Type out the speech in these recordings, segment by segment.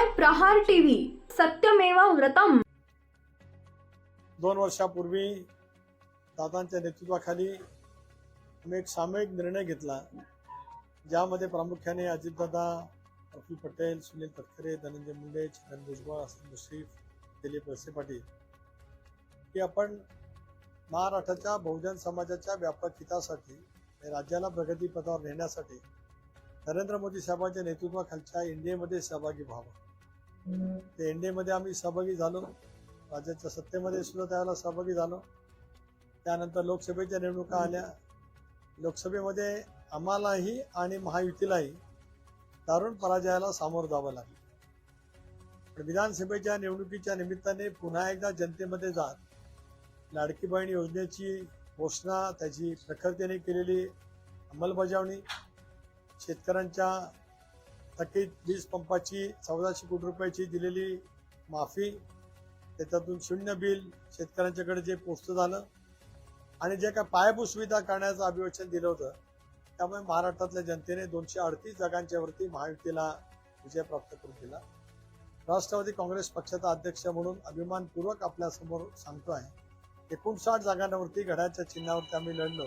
पाहताय प्रहार टीव्ही. सत्यमेवा व्रतम. दोन वर्षापूर्वी दादांच्या नेतृत्वाखाली आम्ही एक सामूहिक निर्णय घेतला ज्यामध्ये प्रामुख्याने अजितदादा प्रफुल्ल पटेल सुनील तटकरे धनंजय मुंडे छगन भुजबळ हसन मुश्रीफ दिलीप वळसे पाटील. की आपण महाराष्ट्राच्या बहुजन समाजाच्या व्यापक हितासाठी राज्याला प्रगतीपथावर नेण्यासाठी नरेंद्र मोदी साहेबांच्या नेतृत्वाखालच्या एनडीएमध्ये सहभागी व्हावं. ते एनडीएमध्ये आम्ही सहभागी झालो. राज्याच्या सत्तेमध्ये सुद्धा त्यावेळेला सहभागी झालो. त्यानंतर लोकसभेच्या निवडणुका आल्या. लोकसभेमध्ये आम्हालाही आणि महायुतीलाही दारुण पराजयाला सामोरं जावं लागलं. पण विधानसभेच्या निवडणुकीच्या निमित्ताने पुन्हा एकदा जनतेमध्ये जात लाडकी बहीण योजनेची घोषणा त्याची प्रखरतेने केलेली अंमलबजावणी शेतकऱ्यांच्या थकीत वीज पंपाची चौदाशे कोटी रुपयाची दिलेली माफी त्याच्यातून शून्य बिल शेतकऱ्यांच्याकडे जे पोचतं झालं आणि जे काय पायाभूत सुविधा करण्याचं अभिवचन दिलं होतं त्यामुळे महाराष्ट्रातल्या जनतेने दोनशे अडतीस जागांच्या वरती महायुतीला विजय प्राप्त करून दिला. राष्ट्रवादी काँग्रेस पक्षाचा अध्यक्ष म्हणून अभिमानपूर्वक आपल्यासमोर सांगतो आहे एकोणसाठ जागांवरती घड्याच्या चिन्हावरती आम्ही लढलो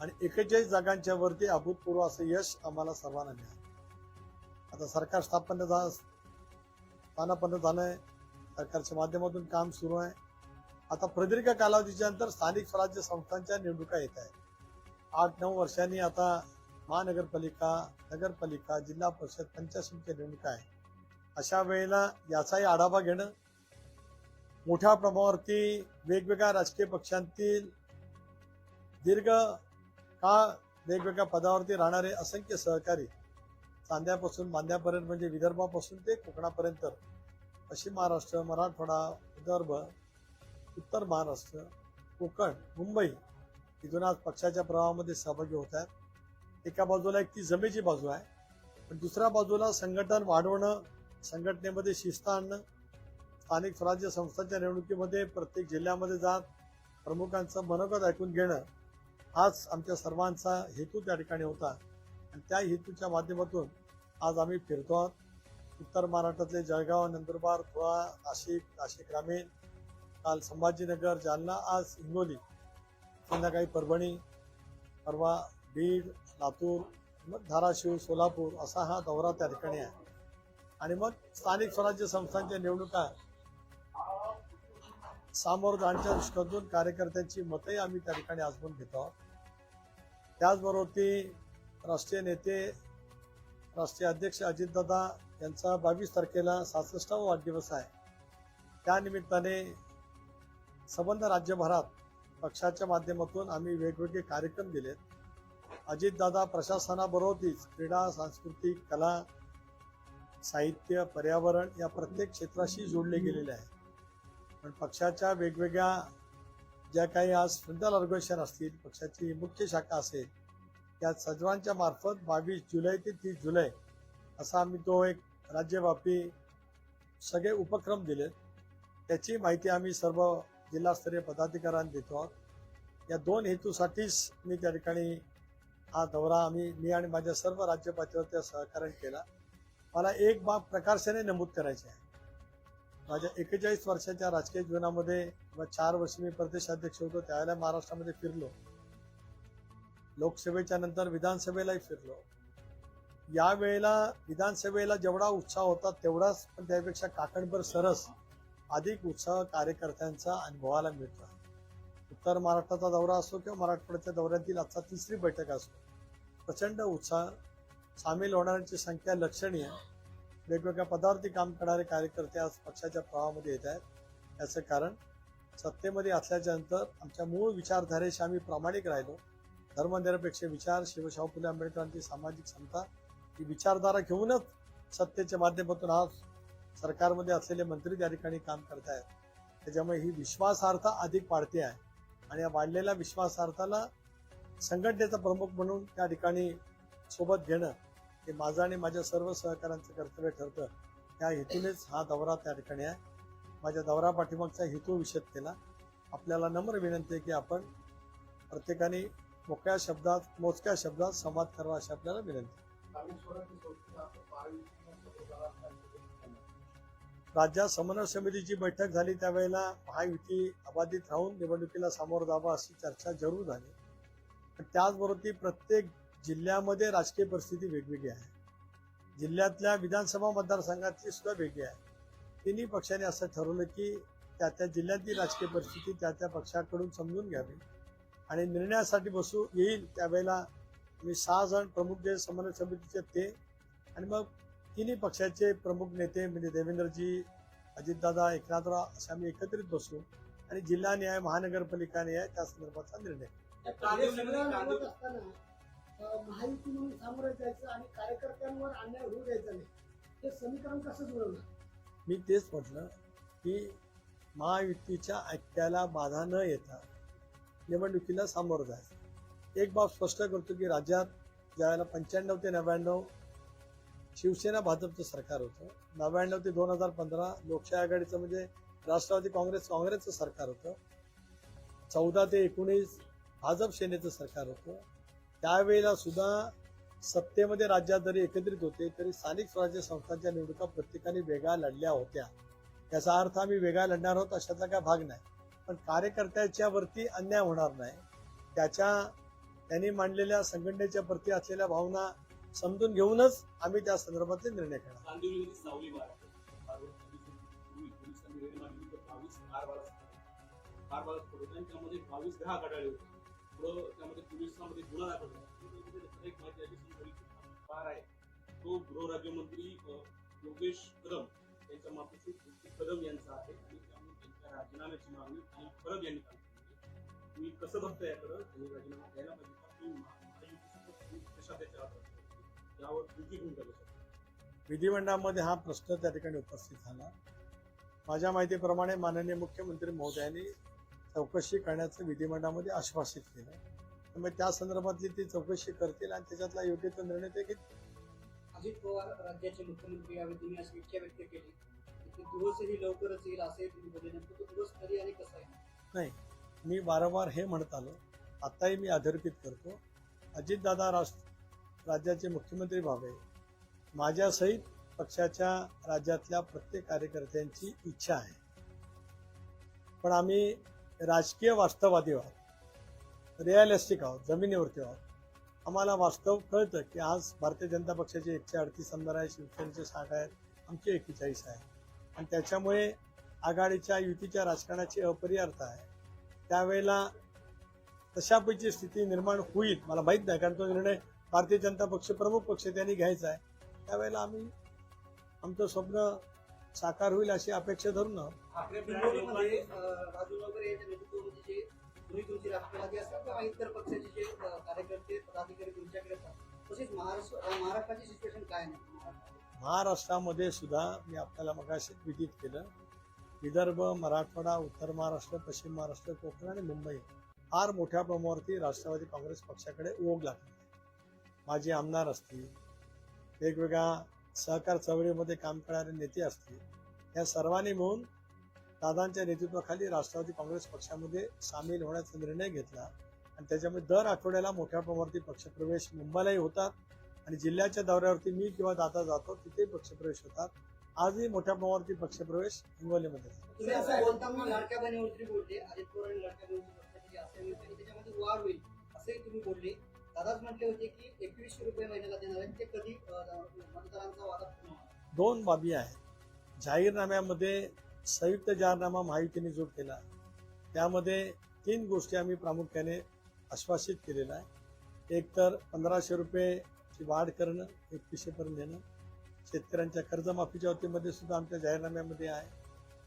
आणि एकेचाळीस जागांच्या वरती अभूतपूर्व असं यश आम्हाला सर्वांना मिळालं. आता सरकार स्थापन झा स्थानापन्न झालं आहे सरकारच्या माध्यमातून काम सुरू आहे. आता प्रदीर्घ कालावधीच्या नंतर स्थानिक स्वराज्य संस्थांच्या निवडणुका येत आहेत. आठ नऊ वर्षांनी आता महानगरपालिका नगरपालिका जिल्हा परिषद पंचायत निवडणुका आहे. अशा वेळेला याचाही आढावा घेणं मोठ्या प्रमाणावरती वेगवेगळ्या राजकीय पक्षांतील दीर्घ का वेगवेगळ्या पदावरती राहणारे असंख्य सहकारी चांद्यापासून बांद्यापर्यंत म्हणजे विदर्भापासून ते कोकणापर्यंत. पश्चिम महाराष्ट्र मराठवाडा विदर्भ उत्तर महाराष्ट्र कोकण मुंबई इथून आज पक्षाच्या प्रवाहामध्ये सहभागी होत आहेत. एका बाजूला एक ती जमेची बाजू आहे. पण दुसऱ्या बाजूला संघटन वाढवणं संघटनेमध्ये शिस्त आणणं स्थानिक स्वराज्य संस्थांच्या निवडणुकीमध्ये प्रत्येक जिल्ह्यामध्ये जात प्रमुखांचं मनोगत ऐकून घेणं हाच आमच्या सर्वांचा हेतू त्या ठिकाणी होता. आणि त्या हेतूच्या माध्यमातून आज आम्ही फिरतो आहोत. उत्तर महाराष्ट्रातले जळगाव नंदुरबार धुळा नाशिक नाशिक ग्रामीण काल संभाजीनगर जालना आज हिंगोली संध्याकाळी परभणी परवा बीड लातूर मग धाराशिव सोलापूर असा हा दौरा त्या ठिकाणी आहे. आणि मग स्थानिक स्वराज्य संस्थांच्या निवडणुका सामोर जाण्याच्या दृष्टीतून कार्यकर्त्यांची मतंही आम्ही त्या ठिकाणी आजमून घेतो आहोत. त्याचबरोबर ती राष्ट्रीय नेते राष्ट्रीय अध्यक्ष अजितदादा यांचा बावीस तारखेला सहासष्टावा वाढदिवस आहे. त्यानिमित्ताने संबंध राज्यभरात पक्षाच्या माध्यमातून आम्ही वेगवेगळे कार्यक्रम दिलेत. अजितदादा प्रशासनाबरोबरच क्रीडा सांस्कृतिक कला साहित्य पर्यावरण या प्रत्येक क्षेत्राशी जोडले गेलेले आहे पण पक्षाच्या वेगवेगळ्या ज्या काही आज फ्रंटल ऑर्गनायझेशन असतील पक्षाची मुख्य शाखा असेल त्या सजवांच्या मार्फत बावीस जुलै ते तीस जुलै असा आम्ही तो एक राज्यव्यापी सगळे उपक्रम दिलेत. त्याची माहिती आम्ही सर्व जिल्हास्तरीय पदाधिकाऱ्यांना देतो आहोत. या दोन हेतूसाठीच मी त्या ठिकाणी हा दौरा आम्ही मी आणि माझ्या सर्व राज्य पातळीवरती सहकार्य केला. मला एक बाब प्रकाशाने नमूद करायची आहे. माझ्या एकेचाळीस वर्षाच्या राजकीय जीवनामध्ये व चार वर्ष मी प्रदेशाध्यक्ष होतो त्यावेळेला महाराष्ट्रामध्ये फिरलो. लोकसभेच्या नंतर विधानसभेलाही फिरलो. यावेळेला विधानसभेला जेवढा उत्साह होता तेवढाच पण त्यापेक्षा काकणभर सरस अधिक उत्साह कार्यकर्त्यांचा अनुभवाला मिळतो उत्तर महाराष्ट्राचा दौरा असो किंवा मराठवाड्याच्या दौऱ्यातील आजचा तिसरी बैठक असो प्रचंड उत्साह सामील होणाऱ्यांची संख्या लक्षणीय. वेगवेगळ्या पदार्थी काम करणारे कार्यकर्ते आज पक्षाच्या प्रवाहामध्ये येत आहेत. याचं कारण सत्तेमध्ये असल्याच्या नंतर आमच्या मूळ विचारधारेशी आम्ही प्रामाणिक राहिलो. धर्मनिरपेक्ष विचार शिवशाहू फुले आंबेडकरांची सामाजिक समता ही विचारधारा घेऊनच सत्तेच्या माध्यमातून आज सरकारमध्ये असलेले मंत्री त्या ठिकाणी काम करत आहेत त्याच्यामुळे ही विश्वासार्हता अधिक वाढते आहे. आणि या वाढलेल्या विश्वासार्थाला संघटनेचा प्रमुख म्हणून त्या ठिकाणी सोबत घेणं हे माझं आणि माझ्या सर्व सहकाऱ्यांचं कर्तव्य ठरतं. त्या हेतूनेच हा दौरा त्या ठिकाणी आहे. माझ्या दौरा पाठीमागचा हेतू विषद केला. आपल्याला नम्र विनंती आहे की आपण प्रत्येकाने मोकळ्या शब्दात मोजक्या शब्दात संवाद करावा अशी आपल्याला विनंती. राज्यात समन्वय समितीची बैठक झाली त्यावेळेला महायुती अबाधित राहून निवडणुकीला सामोरं जावा अशी चर्चा जरूर झाली. पण त्याचबरोबर ती प्रत्येक जिल्ह्यामध्ये राजकीय परिस्थिती वेगवेगळी आहे. जिल्ह्यातल्या विधानसभा मतदारसंघातली सुद्धा वेगळी आहे. तिन्ही पक्षांनी असं ठरवलं की त्या त्या जिल्ह्यातली राजकीय परिस्थिती त्या त्या पक्षाकडून समजून घ्यावी. आणि निर्णयासाठी बसू येईल त्यावेळेला मी सहा जण प्रमुख जे समन्वय समितीचे ते आणि मग तिन्ही पक्षाचे प्रमुख नेते म्हणजे देवेंद्रजी अजितदादा एकनाथराव असे आम्ही एकत्रित बसू आणि जिल्हा न्याय महानगरपालिका न्याय त्या संदर्भातला निर्णय घेऊ. कार्य सगळं होत असताना अं, महायुती म्हणून सामोरं जायचं आणि कार्यकर्त्यांवर अन्याय होऊ द्यायचा नाही हे समीकरण कसं जुळवलं मी तेच म्हटलं की महायुतीच्या ऐक्याला बाधा न येता निवडणुकीला सामोरं जायचं. एक बाब स्पष्ट करतो की राज्यात ज्यावेळेला पंच्याण्णव ते नव्याण्णव शिवसेना भाजपचं सरकार होतं नव्याण्णव ते दोन हजार पंधरा लोकशाही आघाडीचं म्हणजे राष्ट्रवादी काँग्रेस काँग्रेसचं सरकार होतं. चौदा ते एकोणीस भाजप सेनेचं सरकार होतं. त्यावेळेला सुद्धा सत्तेमध्ये राज्यात जरी एकत्रित होते तरी स्थानिक स्वराज्य संस्थांच्या निवडणुका प्रत्येकाने वेगळ्या लढल्या होत्या. याचा अर्थ आम्ही वेगळा लढणार आहोत अशातला काय भाग नाही. पण कार्यकर्त्याच्या वरती अन्याय होणार नाही. त्याच्या त्यांनी मांडलेल्या संघटनेच्या प्रती असलेल्या भावना समजून घेऊनच आम्ही त्या संदर्भातले निर्णय घेणार. त्यामध्ये पोलिसांमध्ये गुन्हा दाखल झाला. एक माहिती आहे. तो गृहराज्यमंत्री राज्यमंत्री योगेश कदम यांच्या मातोश्री कदम यांचा आहे. आणि त्यामुळे त्यांच्या राजीनाम्याची मागणी परब यांनी काल केली तुम्ही कसं बघता याकडं त्यांनी राजीनामा द्यायला पाहिजे का? तुम्ही महा- महायुतीसोबत कशा त्याच्या हातात यावर तुमची भूमिका कशी आहे? विधिमंडळामध्ये हा प्रश्न त्या ठिकाणी उपस्थित झाला. माझ्या माहितीप्रमाणे माननीय मुख्यमंत्री महोदयांनी चौकशी करण्याचं विधिमंडळामध्ये आश्वासित केलं. त्यामुळे त्या संदर्भातली ती चौकशी करतील आणि त्याच्यातला योग्य तो निर्णय ते घेतील. अजित पवार राज्याचे मुख्यमंत्री यावेळी तुम्ही अशी इच्छा व्यक्त केली की तो दिवसही लवकरच येईल असे तुम्ही बोलले. नेमकं तो दिवस कधी आणि कसा आहे? नाही मी वारंवार हे म्हणत आलो. आताही मी अधोरेखित करतो. अजितदादा राष्ट्र राज्याचे मुख्यमंत्री व्हावे. माझ्यासहित पक्षाच्या राज्यातल्या प्रत्येक कार्यकर्त्यांची इच्छा आहे. पण आम्ही राजकीय वास्तववादी आहोत. रिअलिस्टिक आहोत. जमिनीवरती आहोत. आम्हाला वास्तव कळतं की आज भारतीय जनता पक्षाचे एकशे अडतीस आमदार आहे शिवसेनेचे साठ आहेत आमचे एकेचाळीस आहे आणि त्याच्यामुळे आघाडीच्या युतीच्या राजकारणाची अपरिहार्थ आहे. त्यावेळेला तशापैकी स्थिती निर्माण होईल मला माहीत नाही कारण तो निर्णय भारतीय जनता पक्ष प्रमुख पक्ष त्यांनी घ्यायचा आहे. त्यावेळेला आम्ही आमचं स्वप्न साकार होईल अशी अपेक्षा धरून. महाराष्ट्रामध्ये सुद्धा मी आपल्याला मगाशी विदित केलं विदर्भ मराठवाडा उत्तर महाराष्ट्र पश्चिम महाराष्ट्र कोकण आणि मुंबई फार मोठ्या प्रमाणावरती राष्ट्रवादी काँग्रेस पक्षाकडे ओघ लागली माझे आमदार असतील वेगवेगळ्या सहकार चळवळीमध्ये काम करणारे नेते असतील या सर्वांनी मिळून दादांच्या नेतृत्वाखाली राष्ट्रवादी काँग्रेस पक्षामध्ये सामील होण्याचा निर्णय घेतला आणि त्याच्यामुळे दर आठवड्याला मोठ्या प्रमाणावरती पक्षप्रवेश मुंबईलाही होतात आणि जिल्ह्याच्या दौऱ्यावरती मी किंवा दादा जातो तिथेही पक्षप्रवेश होतात. आजही मोठ्या प्रमाणावरती पक्षप्रवेश हिंगोलीमध्ये बोलले दादाच म्हटले होते की एकवीसशे रुपये महिन्याला देणार ते कधी मतदारांचा वादा? दोन बाबी आहेत. जाहीरनाम्यामध्ये संयुक्त जाहीरनामा महायुतीने जो केला. त्यामध्ये तीन गोष्टी आम्ही प्रामुख्याने आश्वासित केलेल्या आहे एक तर पंधराशे रुपयेची वाढ करणं एकवीसशेपर्यंत नेणं शेतकऱ्यांच्या कर्जमाफीच्या वतीमध्ये सुद्धा आमच्या जाहीरनाम्यामध्ये आहे.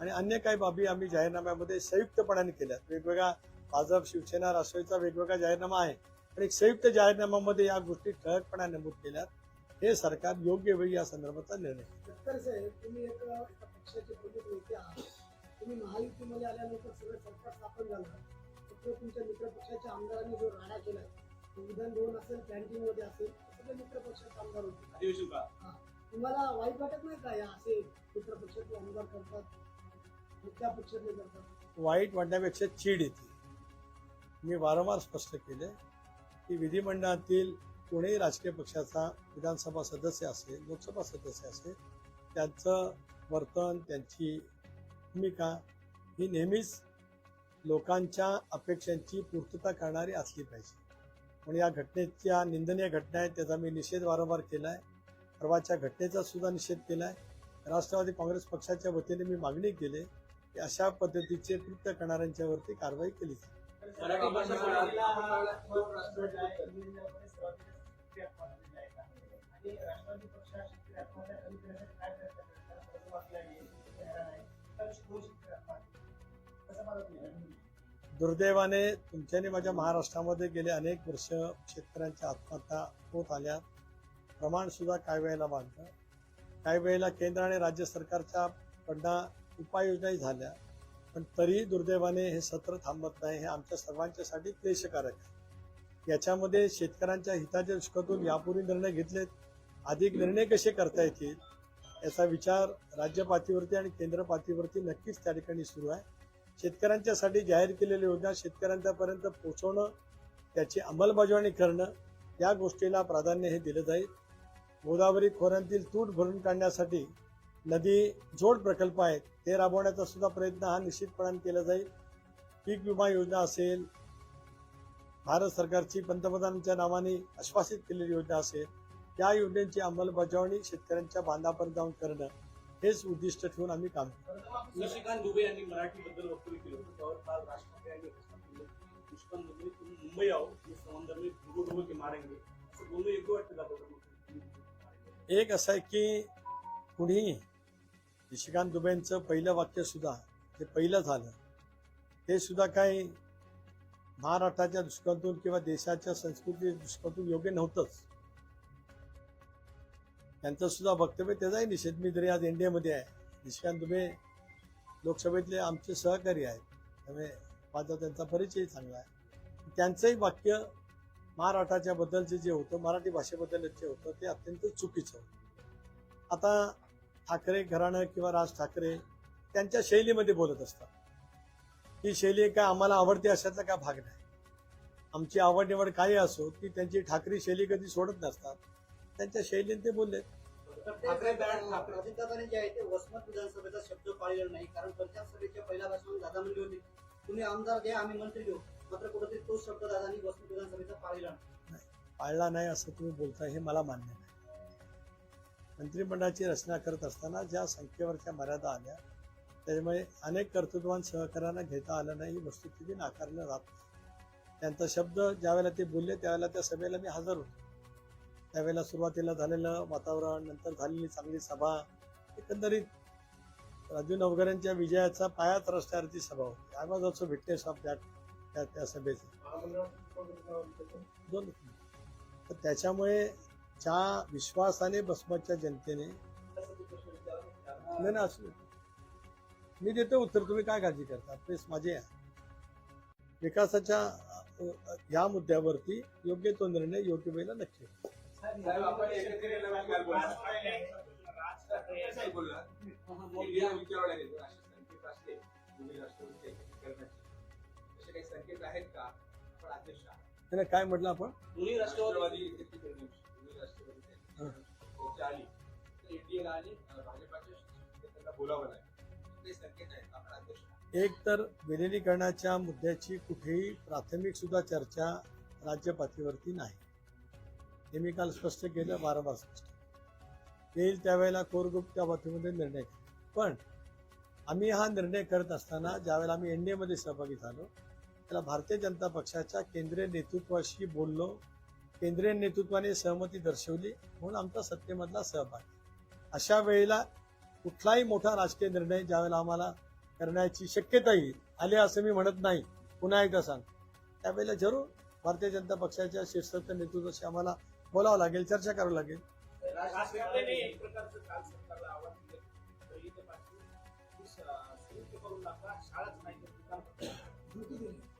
आणि अन्य काही बाबी आम्ही जाहीरनाम्यामध्ये संयुक्तपणाने केल्यात. वेगवेगळ्या भाजप शिवसेना राष्ट्रवादीचा वेगवेगळा जाहीरनामा आहे. पण एक संयुक्त जाहीरनाम्यामध्ये या गोष्टी ठळकपणे नमूद केल्यात. हे सरकार योग्य वेळी या संदर्भाचा निर्णय घेईल. तर साहेब तुम्ही एक एका पक्षाचे प्रमुख नेते आहात. तुम्ही महायुतीमध्ये आल्यानंतर सगळं सरकार स्थापन झालं. फक्त तुमच्या मित्र पक्षाच्या आमदारांनी जो राडा केला तो विधान भवन असेल कॅन्टीन मध्ये असेल ते सगळे मित्र पक्षाचे आमदार होते. अधिवेशन का तुम्हाला वाईट वाटत नाही का या असे मित्र पक्षातले आमदार करतात? त्या पक्षातले करतात? वाईट म्हणण्यापेक्षा चीड येते. मी वारंवार स्पष्ट केले की विधिमंडळातील कोणीही राजकीय पक्षाचा विधानसभा सदस्य असेल लोकसभा सदस्य असेल त्यांचं वर्तन त्यांची भूमिका ही नेहमीच लोकांच्या अपेक्षांची पूर्तता करणारी असली पाहिजे. पण या घटनेच्या निंदनीय घटना आहेत त्याचा मी निषेध वारंवार केला आहे परवाच्या घटनेचा सुद्धा निषेध केला आहे राष्ट्रवादी काँग्रेस पक्षाच्या वतीने मी मागणी केली की अशा पद्धतीचे कृत्य करणाऱ्यांच्यावरती कारवाई केली दुर्दैवाने तुमच्याने माझ्या महाराष्ट्रामध्ये गेले अनेक वर्ष शेतकऱ्यांच्या आत्महत्या होत आल्या. प्रमाण सुद्धा काही वेळेला मागतं काही वेळेला केंद्र आणि राज्य सरकारच्या कडनं उपाययोजनाही झाल्या. पण तरीही दुर्दैवाने हे सत्र थांबत नाही. हे आमच्या सर्वांच्यासाठी क्लेशकारक आहे. याच्यामध्ये शेतकऱ्यांच्या हिताच्या दृष्टीतून यापूर्वी निर्णय घेतलेत. अधिक निर्णय कसे करता येतील याचा विचार राज्य पातळीवरती आणि केंद्र पातळीवरती नक्कीच त्या ठिकाणी सुरू आहे. शेतकऱ्यांच्यासाठी जाहीर केलेल्या योजना शेतकऱ्यांच्यापर्यंत पोहोचवणं त्याची अंमलबजावणी करणं या गोष्टीला प्राधान्य हे दिलं जाईल. गोदावरी खोऱ्यांतील तूट भरून काढण्यासाठी नदी जोड प्रकल्प आहेत. ते राबवण्याचा सुद्धा प्रयत्न हा निश्चितपणाने केला जाईल. पीक विमा योजना असेल भारत सरकारची पंतप्रधानांच्या नावाने आश्वासित केलेली योजना असेल त्या योजनेची अंमलबजावणी शेतकऱ्यांच्या बांधापर्यंत जाऊन करणं हेच उद्दिष्ट ठेवून आम्ही काम करतो. शशिकांत दुबे यांनी मराठीबद्दल वक्तव्य केलं होतं. त्यावर काल राष्ट्रपती यांनी मुंबई आओ में मारेंगे? एक असं आहे की कुणीही निशिकांत दुबेंचं पहिलं वाक्य सुद्धा जे पहिलं झालं ते सुद्धा काही महाराष्ट्राच्या दृष्टिकोनातून किंवा देशाच्या संस्कृती दृष्टिकोनातून योग्य नव्हतंच. त्यांचं सुद्धा वक्तव्य त्याचाही निषेध मी जरी आज एनडीएमध्ये आहे. निशिकांत दुबे लोकसभेतले आमचे सहकारी आहेत. त्यामुळे माझा त्यांचा परिचय चांगला आहे. त्यांचंही वाक्य महाराष्ट्राच्या बद्दलचे जे होतं मराठी भाषेबद्दल जे होतं ते अत्यंत चुकीचं होतं. आता ठाकरे घराणं किंवा राज ठाकरे त्यांच्या शैलीमध्ये बोलत असतात. ही शैली काय आम्हाला आवडते अशातला काय भाग नाही. आमची आवड निवड काही असो ती त्यांची ठाकरी शैली कधी सोडत नसतात. त्यांच्या शैलीने ते बोलले ठाकरे विधानसभेचा शब्द पाळलेला नाही कारण पंचायत सभेच्या पहिल्या भाषणात दादा म्हणले होते. तुम्ही आमदार द्या आम्ही मंत्री घेऊ मात्र कुठेतरी तोच शब्द दादांनी वसंत विधानसभेचा पाळला नाही. पाळला नाही असं तुम्ही बोलताय हे मला मान्य नाही. मंत्रिमंडळाची रचना करत असताना ज्या संख्येवरच्या मर्यादा आल्या त्याच्यामुळे अनेक कर्तृत्वान सहकार्यांना घेता आलं नाही ही वस्तुस्थिती नाकारलं जात नाही. त्यांचा शब्द ज्यावेळेला ते बोलले त्यावेळेला त्या सभेला मी हजर होतो. त्यावेळेला सुरुवातीला झालेलं वातावरण नंतर झालेली चांगली सभा एकंदरीत राजू नवघऱ्यांच्या विजयाचा पायाच रस्त्यावरची सभा होती. I was also witness of that त्या त्या सभेचे. दोन तर त्याच्यामुळे ज्या विश्वासाने बसमतच्या जनतेने नाही ना असू. मी देतो उत्तर तुम्ही काय काळजी करता? प्लीज माझे आहे विकासाच्या या मुद्द्यावरती योग्य तो निर्णय योग्य वेळेला नक्की. साहेब संकेत आहेत का अध्यक्ष आहात. त्याने काय म्हटलं आपण दोन्ही राष्ट्रवादी. हं. आली आणि भाजपाच्या बोलावं लागेल आहेत आपण अध्यक्ष. एक तर विलिनीकरणाच्या मुद्द्याची कुठेही प्राथमिक सुद्धा चर्चा राज्य पातळीवरती नाही हे मी काल स्पष्ट केलं वारंवार स्पष्ट. येईल त्यावेळेला कोर ग्रुप त्या बाबतीमध्ये निर्णय पण आम्ही हा निर्णय करत असताना ज्यावेळेला आम्ही एन डी एमध्ये सहभागी झालो त्याला भारतीय जनता पक्षाच्या केंद्रीय नेतृत्वाशी बोललो. केंद्रीय नेतृत्वाने सहमती दर्शवली. म्हणून आमचा सत्तेमधला सहभाग. अशा वेळेला कुठलाही मोठा राजकीय निर्णय ज्यावेळेला आम्हाला करण्याची शक्यता येईल आले असं मी म्हणत नाही. पुन्हा एकदा सांग त्यावेळेला जरूर भारतीय जनता पक्षाच्या शीर्षस्थ नेतृत्वाशी आम्हाला बोलावं लागेल चर्चा करावं लागेल.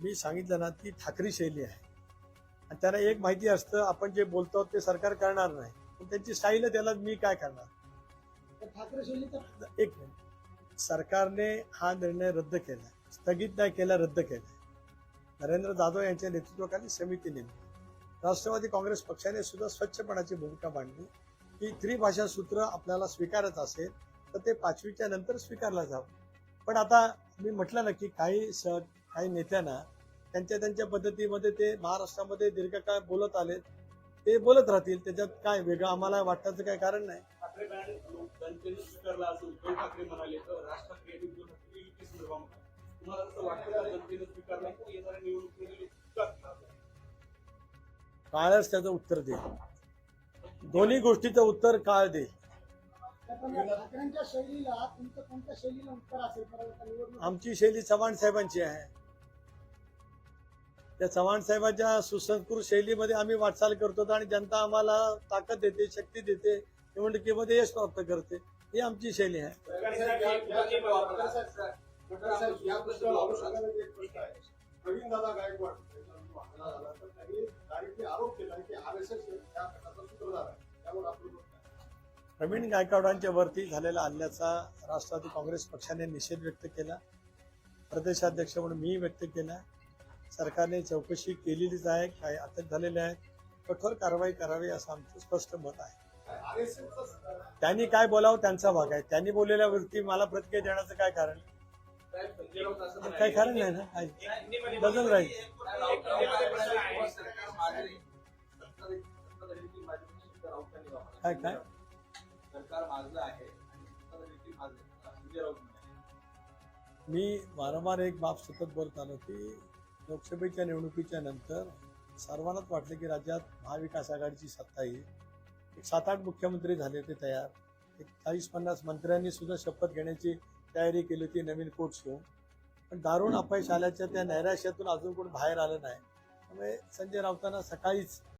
मी सांगितलं ना ती ठाकरी शैली आहे. आणि त्यांना एक माहिती असतं आपण जे बोलतो ते सरकार करणार नाही. पण त्यांची स्टाईल आहे त्याला मी काय करणार? ठाकरे शैलीचा एक मिनिट. सरकारने हा निर्णय रद्द केला. स्थगित नाही केला रद्द केला. नरेंद्र जाधव यांच्या नेतृत्वाखाली समिती नेमली. राष्ट्रवादी काँग्रेस पक्षाने सुद्धा स्वच्छपणाची भूमिका मांडली. की त्रिभाषा सूत्र आपल्याला स्वीकारत असेल तर ते पाचवीच्या नंतर स्वीकारला जावं. पण आता मी म्हटलं ना की काही स काही नेत्यांना त्यांच्या त्यांच्या पद्धतीमध्ये ते महाराष्ट्रामध्ये दीर्घकाळ बोलत आले ते बोलत राहतील त्याच्यात काय वेगळं आम्हाला वाटण्याचं काही कारण नाही? काळच त्याचं उत्तर देईल दोन्ही गोष्टीचं उत्तर काळ निवडणूक आमची शैली चव्हाण साहेबांची आहे. त्या चव्हाण साहेबांच्या सुसंस्कृत शैलीमध्ये आम्ही वाटचाल करतो आणि जनता आम्हाला ताकद देते शक्ती देते निवडणुकीमध्ये यश प्राप्त करते. ही आमची शैली आहे. प्रवीण दादा गायकवाड त्यांनी आरोप केला की आर एस एस या गटाचा सूत्रधार आहे त्यावर प्रवीण गायकवाडांच्या वरती झालेल्या हल्ल्याचा राष्ट्रवादी काँग्रेस पक्षाने निषेध व्यक्त केला. प्रदेशाध्यक्ष म्हणून मी व्यक्त केला. सरकारने चौकशी केलेलीच आहे काही अटक झालेले आहेत कठोर कारवाई करावी असं आमचं स्पष्ट मत आहे. त्यांनी काय बोलावं त्यांचा भाग आहे. त्यांनी बोललेल्या वृत्ती मला प्रतिक्रिया देण्याचं काय कारण? काही कारण नाही ना? बदल राहील. काय काय? मी वारंवार एक बाब सतत बोलत आलो की लोकसभेच्या निवडणुकीच्या नंतर सर्वांनाच वाटलं की राज्यात महाविकास आघाडीची सत्ता येईल. एक सात आठ मुख्यमंत्री झाले होते तयार. एक चाळीस पन्नास मंत्र्यांनी सुद्धा शपथ घेण्याची तयारी केली होती नवीन कोट घेऊन. पण दारुण अपयश आल्याच्या त्या नैराश्यातून अजून कोण बाहेर आलं नाही. त्यामुळे संजय राऊतांना सकाळीच